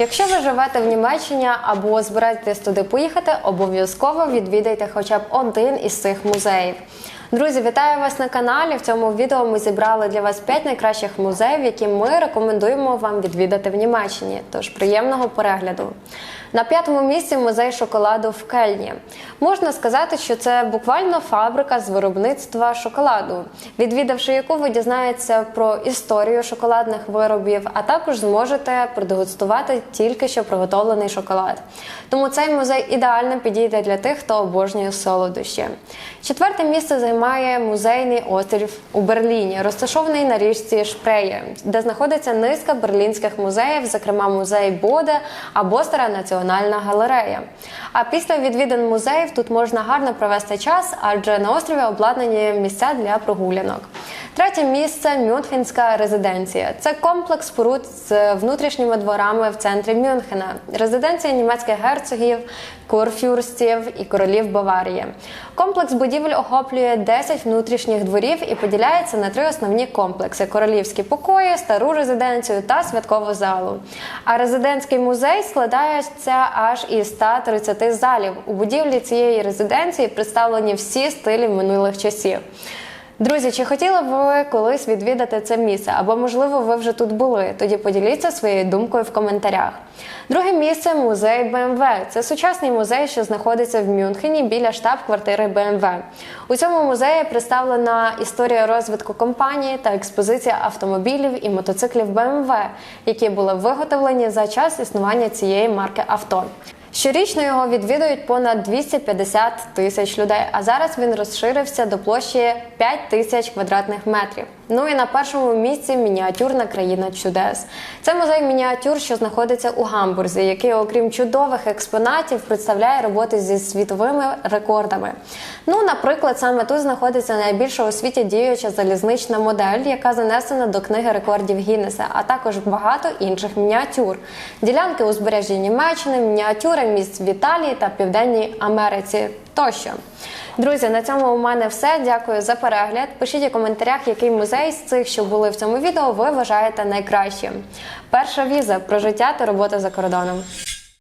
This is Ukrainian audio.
Якщо ви живете в Німеччині або збираєтесь туди поїхати, обов'язково відвідайте хоча б один із цих музеїв. Друзі, вітаю вас на каналі. В цьому відео ми зібрали для вас 5 найкращих музеїв, які ми рекомендуємо вам відвідати в Німеччині. Тож приємного перегляду. На п'ятому місці музей шоколаду в Кельні. Можна сказати, що це буквально фабрика з виробництва шоколаду, відвідавши яку ви дізнаєтеся про історію шоколадних виробів, а також зможете продегустувати тільки що приготовлений шоколад. Тому цей музей ідеально підійде для тих, хто обожнює солодощі. Четверте місце займає музейний острів у Берліні, розташований на річці Шпреє, де знаходиться низка берлінських музеїв, зокрема музей Боде або Стара Національна галерея. А після відвідин музеїв тут можна гарно провести час, адже на острові обладнані місця для прогулянок. Третє місце Мюнхенська резиденція. Це комплекс споруд з внутрішніми дворами в центрі Мюнхена. Резиденція німецьких герцогів, курфюрстів і королів Баварії. Комплекс будівель охоплює 10 внутрішніх дворів і поділяється на три основні комплекси: королівські покої, стару резиденцію та святкову залу. А резидентський музей складається аж із 130 залів. У будівлі цієї резиденції представлені всі стилі минулих часів. Друзі, чи хотіли б ви колись відвідати це місце? Або, можливо, ви вже тут були? Тоді поділіться своєю думкою в коментарях. Друге місце музей БМВ. Це сучасний музей, що знаходиться в Мюнхені біля штаб-квартири БМВ. У цьому музеї представлена історія розвитку компанії та експозиція автомобілів і мотоциклів БМВ, які були виготовлені за час існування цієї марки авто. Щорічно його відвідують понад 250 тисяч людей, а зараз він розширився до площі 5 тисяч квадратних метрів. Ну і на першому місці мініатюрна країна чудес. Це музей мініатюр, що знаходиться у Гамбурзі, який, окрім чудових експонатів, представляє роботи зі світовими рекордами. Ну, наприклад, саме тут знаходиться найбільша у світі діюча залізнична модель, яка занесена до книги рекордів Гіннеса, а також багато інших мініатюр. Ділянки узбережжя Німеччини, мініатюри місць в Італії та Південній Америці тощо. Друзі, на цьому у мене все. Дякую за перегляд. Пишіть у коментарях, який музей з цих, що були в цьому відео, ви вважаєте найкращим. Перша віза про життя та роботу за кордоном.